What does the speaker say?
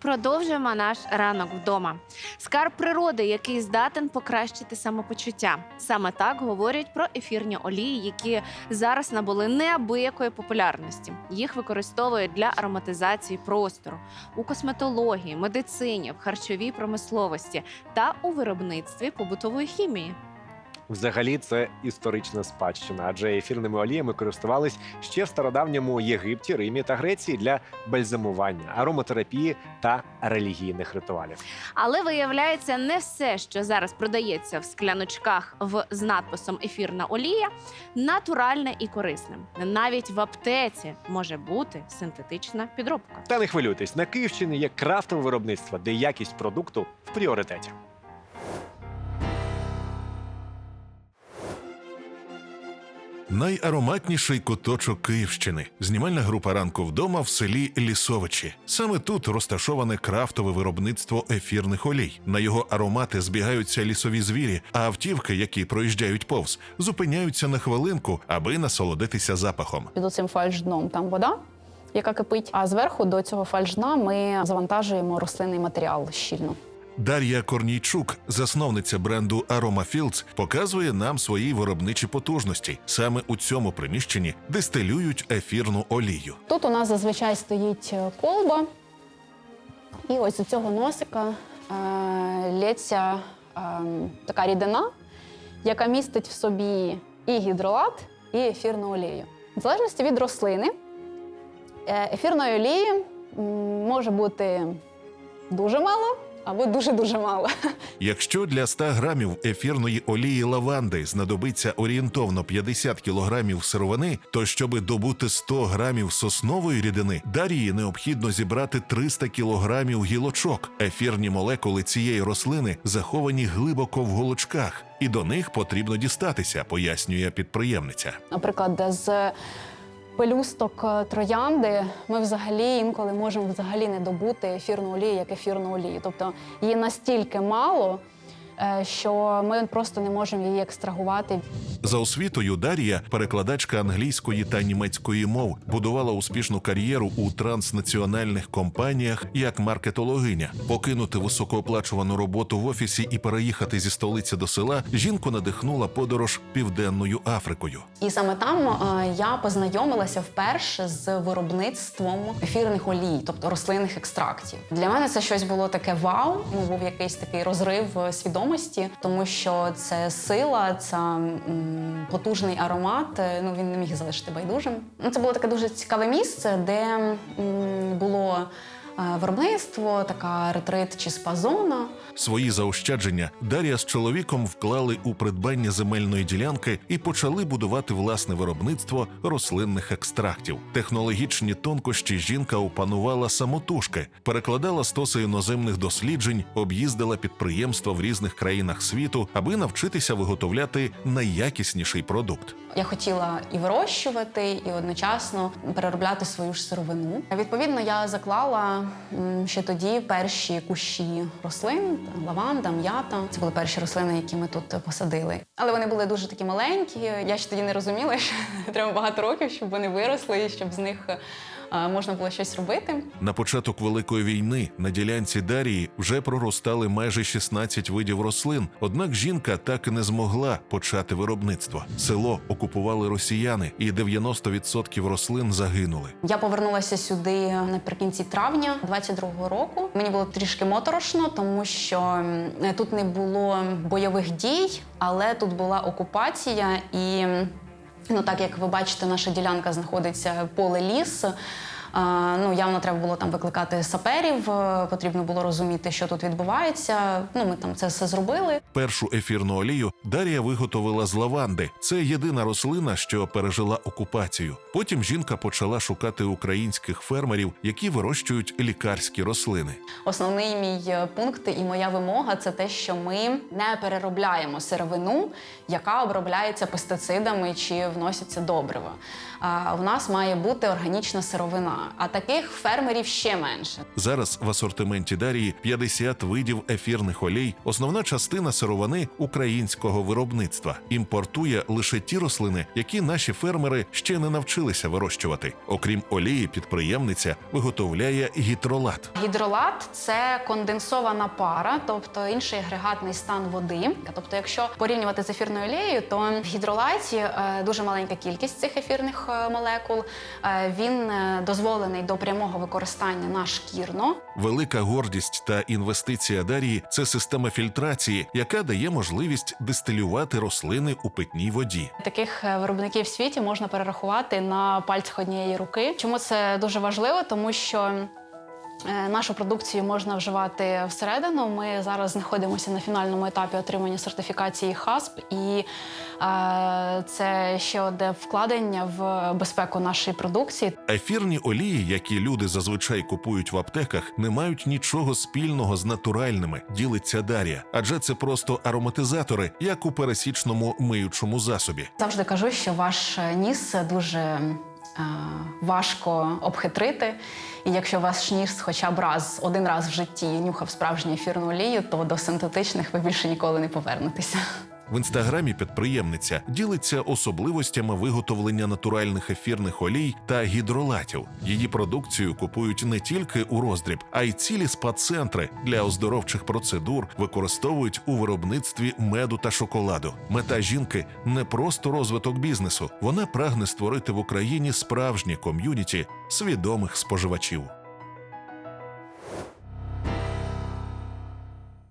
Продовжуємо наш ранок вдома. Скарб природи, який здатен покращити самопочуття. Саме так говорять про ефірні олії, які зараз набули неабиякої популярності. Їх використовують для ароматизації простору у косметології, медицині, в харчовій промисловості та у виробництві побутової хімії. Взагалі, це історична спадщина, адже ефірними оліями користувались ще в стародавньому Єгипті, Римі та Греції для бальзамування, ароматерапії та релігійних ритуалів. Але виявляється, не все, що зараз продається в скляночках в з надписом ефірна олія, натуральне і корисне. Навіть в аптеці може бути синтетична підробка. Та не хвилюйтесь, на Київщині є крафтове виробництво, де якість продукту в пріоритеті. Найароматніший куточок Київщини. Знімальна група ранку вдома в селі Лісовичі. Саме тут розташоване крафтове виробництво ефірних олій. На його аромати збігаються лісові звірі, а автівки, які проїжджають повз, зупиняються на хвилинку, аби насолодитися запахом. Під цим фальшдном там вода, яка кипить. А зверху до цього фальшдна ми завантажуємо рослинний матеріал щільно. Дар'я Корнійчук, засновниця бренду Aroma Fields, показує нам свої виробничі потужності. Саме у цьому приміщенні дистилюють ефірну олію. Тут у нас зазвичай стоїть е, колба, і ось до цього носика е, лється е, така рідина, яка містить в собі і гідролат, і ефірну олію. В залежності від рослини, е, ефірної олії може бути дуже мало або дуже-дуже мало. Якщо для 100 грамів ефірної олії лаванди знадобиться орієнтовно 50 кілограмів сировини, то щоби добути 100 грамів соснової рідини, Дарії необхідно зібрати 300 кілограмів гілочок. Ефірні молекули цієї рослини заховані глибоко в голочках, і до них потрібно дістатися, пояснює підприємниця. Наприклад, з пелюсток е, троянди ми взагалі інколи можемо взагалі не добути ефірну олію як ефірну олію. Тобто її настільки мало, що ми просто не можемо її екстрагувати. За освітою Дар'я, перекладачка англійської та німецької мов, будувала успішну кар'єру у транснаціональних компаніях як маркетологиня. Покинути високооплачувану роботу в офісі і переїхати зі столиці до села жінку надихнула подорож південною Африкою. І саме там е, я познайомилася вперше з виробництвом ефірних олій, тобто рослинних екстрактів. Для мене це щось було таке вау. Ну був якийсь такий розрив е, свідомості, тому що це сила, це потужний аромат. е, Ну він не міг залишити байдужим. Ну це було таке дуже цікаве місце, де було. Е, Виробництво, така ретрит чи спа-зона. Свої заощадження Дар'я з чоловіком вклали у придбання земельної ділянки і почали будувати власне виробництво рослинних екстрактів. Технологічні тонкощі жінка опанувала самотужки, перекладала стоси іноземних досліджень, об'їздила підприємства в різних країнах світу, аби навчитися виготовляти найякісніший продукт. Я хотіла і вирощувати, і одночасно переробляти свою ж сировину. Відповідно, я заклала ще тоді перші кущі рослин, лаванда, м'ята. Це були перші рослини, які ми тут посадили. Але вони були дуже такі маленькі. Я ще тоді не розуміла, що треба багато років, щоб вони виросли, і щоб з них можна було щось робити. На початок Великої війни на ділянці Дарії вже проростали майже 16 видів рослин. Однак жінка так і не змогла почати виробництво. Село окупували росіяни, і 90% рослин загинули. Я повернулася сюди наприкінці травня 22-го року. Мені було трішки моторошно, тому що тут не було бойових дій, але тут була окупація і. Ну, так як ви бачите, наша ділянка знаходиться поле ліс. Ну, явно треба було там викликати саперів, е, потрібно було розуміти, що тут відбувається. Ну, ми там це все зробили. Першу ефірну олію Дарія виготовила з лаванди. Це єдина рослина, що пережила окупацію. Потім жінка почала шукати українських фермерів, які вирощують лікарські рослини. Основний мій е, пункт і моя вимога це те, що ми не переробляємо сировину, яка обробляється пестицидами чи вносяться добрива. А в нас має бути органічна сировина. А таких фермерів ще менше. Зараз в асортименті Дарії 50 видів ефірних олій. Основна частина сировини українського виробництва імпортує лише ті рослини, які наші фермери ще не навчилися вирощувати. Окрім олії, підприємниця виготовляє гідролат. Гідролат це конденсована пара, тобто інший агрегатний стан води. Тобто, якщо порівнювати з ефірною олією, то в гідролаті е, дуже маленька кількість цих ефірних е, молекул. Е, Він е, дозволений до прямого використання на шкірно. Велика гордість та інвестиція Дарії це система фільтрації, яка дає можливість дистилювати рослини у питній воді. Таких е, виробників в світі можна перерахувати на пальцях однієї руки. Чому це дуже важливо? Тому що нашу продукцію можна вживати всередину. Ми зараз знаходимося на фінальному етапі отримання сертифікації ХАСП, і е, це ще одне вкладення в безпеку нашої продукції. Ефірні олії, які люди зазвичай купують в аптеках, не мають нічого спільного з натуральними, ділиться Дар'я, адже це просто ароматизатори, як у пересічному миючому засобі. Завжди кажу, що ваш ніс дуже е, важко обхитрити. І якщо ваш ніс хоча б раз, один раз в житті нюхав справжню ефірну олію, то до синтетичних ви більше ніколи не повернетеся. В інстаграмі підприємниця ділиться особливостями виготовлення натуральних ефірних олій та гідролатів. Її продукцію купують не тільки у роздріб, а й цілі спа-центри для оздоровчих процедур використовують у виробництві меду та шоколаду. Мета жінки не просто розвиток бізнесу. Вона прагне створити в Україні справжнє ком'юніті свідомих споживачів.